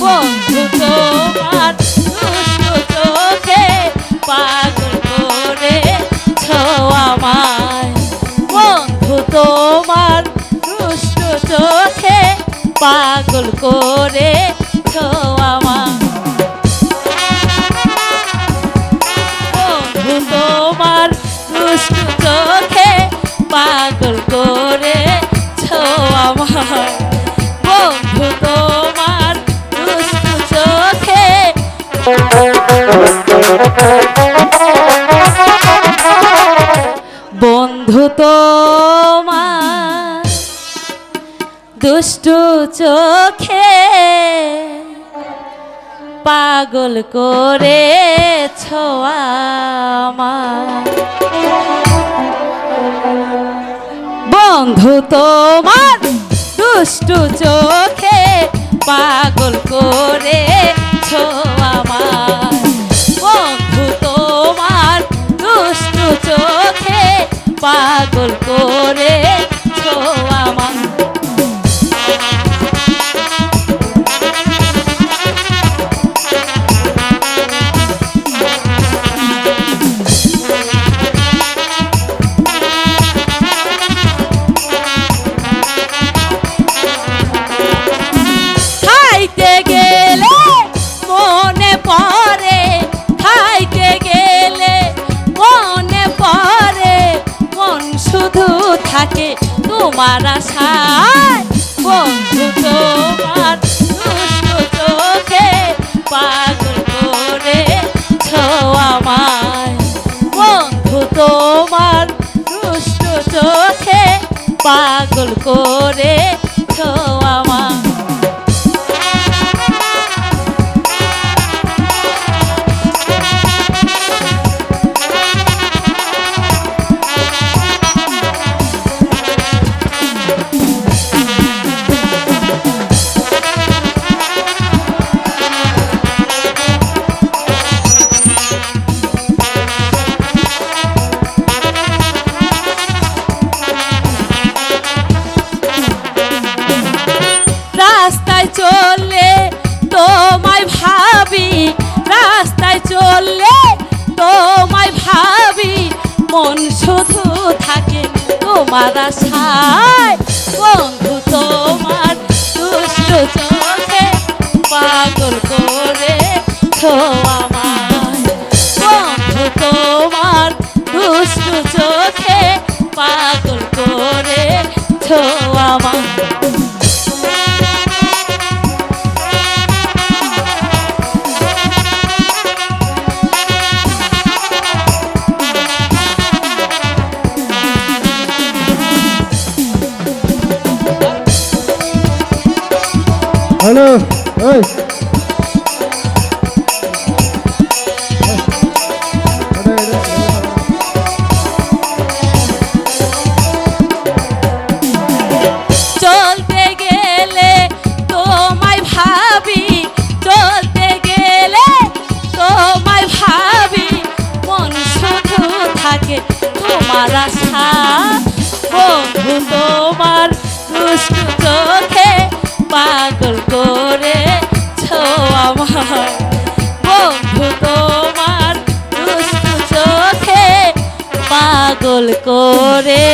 বন্ধু তোমার পাগল করে আমায় বন্ধু তোমার দুষ্টু পাগল করে বন্ধু তোমার দুষ্টু চোখে পাগল করে আমার বন্ধু তোমার দুষ্টু চোখে পাগল করে পাগল করে। থাকে তোমার আশায়। বন্ধু তোমার চোখে পাগল করে দুষ্টু চোখে পাগল করে তোমার আশায় বন্ধু তোমার দুষ্ট চোখে পাগল করে আমায় তোমার দুষ্ট চোখে পাগল করে আমার বন্ধু তোমার দুষ্ট চোখে পাগল করে